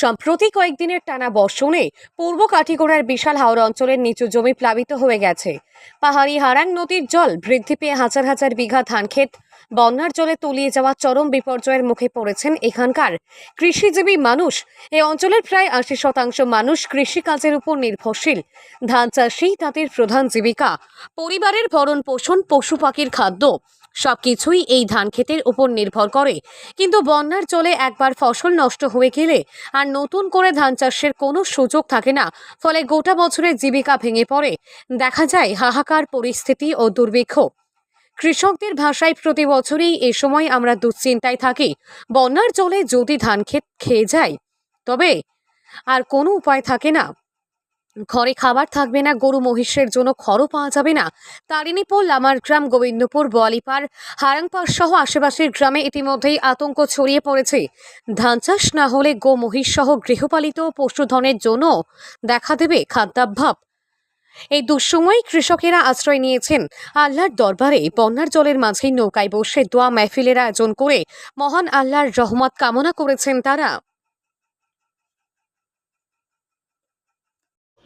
সম্প্রতি কয়েকদিনের টানা বর্ষণে পূর্ব কাঠিগোড়ার বিশাল হাওড় অঞ্চলের নিচু জমি প্লাবিত হয়ে গেছে। পাহাড়ি হারাং নদীর জল বৃদ্ধি পেয়ে হাজার হাজার বিঘা ধানক্ষেত বন্যার জলে তলিয়ে যাওয়া চরম বিপর্যয়ের মুখে পড়েছেন এখানকার কৃষিজীবী মানুষ। এই অঞ্চলের প্রায় আশি শতাংশ মানুষ কৃষিকাজের উপর নির্ভরশীল। ধান চাষই তাদের প্রধান জীবিকা। পরিবারের ভরণ পোষণ পশু পাখির খাদ্য সবকিছুই এই ধান ক্ষেতের উপর নির্ভর করে। কিন্তু বন্যার চলে একবার ফসল নষ্ট হয়ে গেলে আর নতুন করে ধান চাষের কোনো সুযোগ থাকে না, ফলে গোটা বছরের জীবিকা ভেঙে পড়ে। দেখা যায় হাহাকার পরিস্থিতি ও দুর্ভিক্ষ। কৃষকদের ভাষায় প্রতি বছরেই এ সময় আমরা দুশ্চিন্তায় থাকি, বন্যার জলে যদি ধান ক্ষেত খেয়ে যায়, তবে আর কোনো উপায় থাকে না। ঘরে খাবার থাকবে না, গরু মহিষের জন্য খড়ও পাওয়া যাবে না। তারিণীপুর, লামারগ্রাম, গোবিন্দপুর, বোয়ালিপাড় হারাংপাড় সহ আশেপাশের গ্রামে ইতিমধ্যেই আতঙ্ক ছড়িয়ে পড়েছে। ধান চাষ না হলে গো মহিষ সহ গৃহপালিত পশুধনের জন্য দেখা দেবে খাদ্যাভাব এই দুঃসময় কৃষকেরা আশ্রয় নিয়েছেন। আল্লাহর দরবারে বন্যার জলের মাঝেই নৌকায় বসে দোয়া, মেহফিলের আয়োজন করে মহান আল্লাহর রহমত কামনা করেছেন তারা।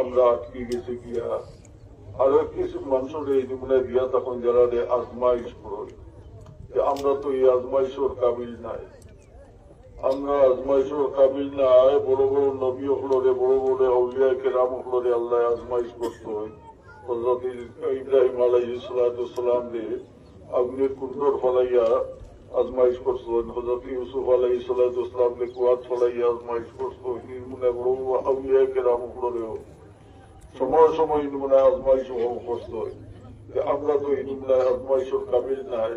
আমরা আটকে গেছি গিয়া? আরও কিছু মানুষের এই জীবনে দিয়া তখন যারা আজমাইশ যে আমরা তো এই আজমাইশর কাবিল নাই। আমরা আজমাইশর কাবিল নাই, বড় বড় নবী হলরে, বড় বড় আউলিয়া কেরাম হলরে আল্লাহ আজমাইশ করতো হজরত ইব্রাহিম আলাইহিস সালাম রে আগুনের কুন্দর ফলাইয়া আজমাইশ করছেন হজরত ইউসুফ আলাই সালাম রে, কুয়াত ফলাইয়া আজমাইশ করছ বড় বড় আউলিয়া কেরাম হলরেও সময় সময় নমুনা আজমাইশ করতো যে আমরা তো এই নমুনায় আজমাইশের কাবিল নাই।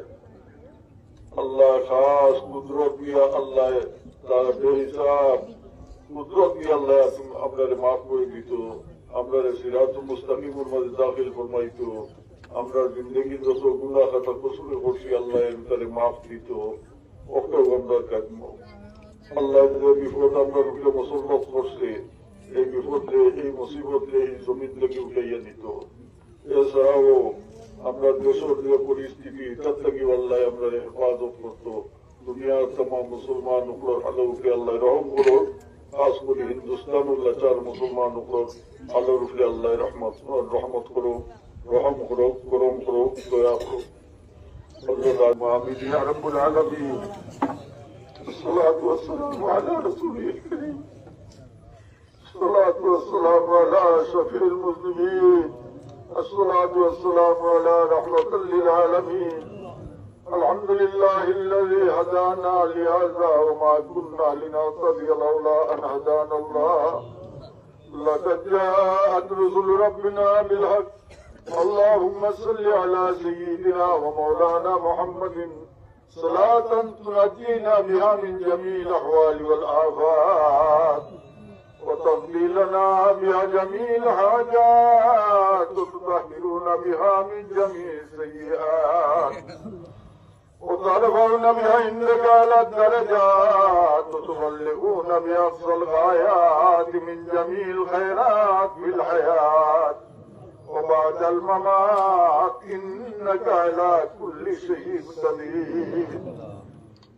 আল্লাহ খাস কুদরত দিয়া আল্লাহ তার বেহিসাব, কুদরত দিয়া আল্লাহ আমরা মাফ করে দিত আমরা সিরাজ মুস্তাকিমের মধ্যে দাখিল ফরমাইত, আমরা জিন্দগি যত গুণা খাতা কসুরে করছি, আল্লাহ এর মাফ দিত। ওকেও আমরা কাজম আল্লাহ বিপদ আমরা রুখে মুসলমান করছে এই বিপদে এই মুসিবতে এই জমিন থেকে উঠাইয়া দিত এছাড়াও আমরা দেশের যে পরিস্থিতি তার থেকে আল্লাহ আমরা হেফাজত করতো দুনিয়ার তমাম মুসলমান উপর আলোকে আল্লাহ রহম করো খাস করে হিন্দুস্তান লাচার মুসলমান উপর আলোর উপরে আল্লাহ রহমত রহমত করো রহম করো করম করো দয়া করো حضرت محمد يا رب العالمين الصلاة والسلام على رسوله الكريم الصلاة والسلام على شفيع المسلمين. الصلاة والسلام على رحمة للعالمين. الحمد لله الذي هدانا لهذا وما كنا لنهتدي لولا أن هدانا الله. لقد جاءت رسل ربنا بالحق. اللهم صل على سيدنا ومولانا محمد. صلاة تنجينا بها من جميع الأحوال والآفات. وتقضي لنا بها جميع الحاجات وتطهرون بها من جميع السيئات وترفعون بها عندك على الدرجات وتبلغون بها أقصى الغايات من جميع الخيرات في الحياة وبعد الممات إنك على كل شيء قدير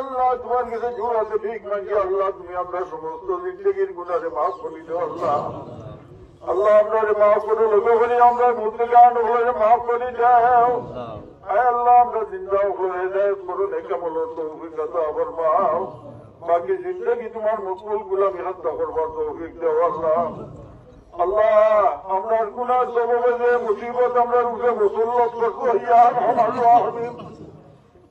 আল্লাহ, তোমার কাছে জোড়াতে ঠিক মাগি আল্লাহ, তুমি আমরা সমস্ত জিন্দগির গুণারে মাফ করি আল্লাহ। আল্লাহ আপনারে মাফ করে লোকে মুদ্রান হলে মাফ করি আয় আল্লাহ, আমরা জিন্দা দেয় করো মাও। বাকি জিন্দগি তোমার মুকুল গুলামি হত্যা করবার তৌফিক দেও, আল্লাহ। আল্লাহ, আমরা সববে যে মুসিবত আমরা উঠে মুসল্লত করব ইয়ার আমার রাহমিন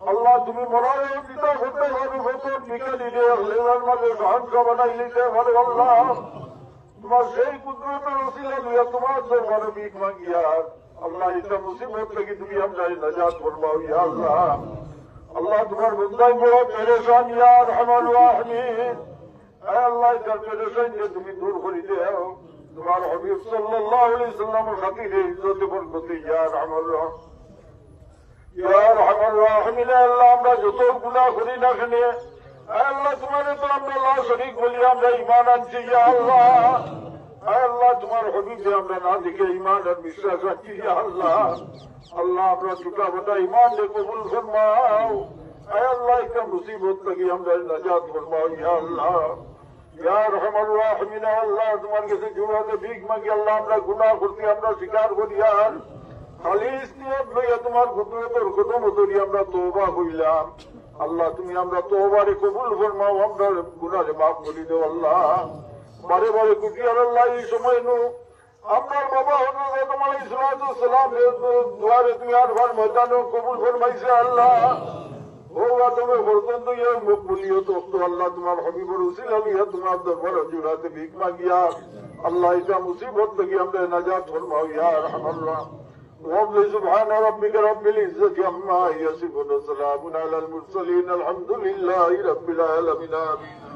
আল্লাহ, তুমি মনে পিতা হতে ভালো হতো বিকে দিলে লেবার মাঝে সাহায্য বানাই নিতে ভালো আল্লাহ। তোমার সেই কুদরতের ওসিলা লইয়া তোমার দরবারে ভিক মাগিয়া, আল্লাহ, এটা মুসিবত থেকে তুমি আমরা নাজাত করবাও ইয়া আল্লাহ। আল্লাহ, তোমার বন্দাই বড় পেরেশান, ইয়া রহমান আয় আল্লাহ এটার পেরেশান যে তুমি দূর করে দেও, তোমার হবিব সাল্লাল্লাহু আলাইহি খাতিরে ইজ্জতে বরকতে, ইয়া রহমান রাহিম। ইয়া রহমান রাহিমিন আল্লাহ আমরা যত গুনাহ করি না কেন আয় আল্লাহ তোমার তো আমরা আল্লাহ শরীক বলি আমরা ইমান আনছি ইয়া আল্লাহ আয় আল্লাহ তোমার হবিবে আমরা না দেখে ইমান আর বিশ্বাস আনছি ইয়া আল্লাহ আল্লাহ আমরা টুকা বটা ইমান রে কবুল ফরমাও আয় আল্লাহ একটা মুসিবত থেকে আমরা নাজাত ফরমাও ইয়া আল্লাহ ইয়া রহমান রাহিমিন আল্লাহ তোমার কাছে জুড়াতে ভিক মাগি আল্লাহ আমরা গুনাহ করতে আমরা স্বীকার করি আর খালিস তোমার কদম ধরি আমরা তুমি আমরা দেও আল্লাহ। বারে বারে আল্লাহ, এই সময় নু আপনার বাবা আদম আলাইহিস সালাম দুয়ারে তুমি আর ভার ময়দানে কবুল ফরমাইছে আল্লাহ। ও আদমে বর্তন তো ইয়ে মুখ বলিও তো আল্লাহ, তোমার হবিবর উসিলা লিয়া তোমার দরবার জুড়াতে ভিক মাগিয়া, আল্লাহ, এটা মুসিবত থেকে আমরা নাজাত ফরমাও, ইয়া রহমাল্লাহ رب سبحان ربك رب العزة عما يصفون وسلام على المرسلين، الحمد لله رب العالمين. آمين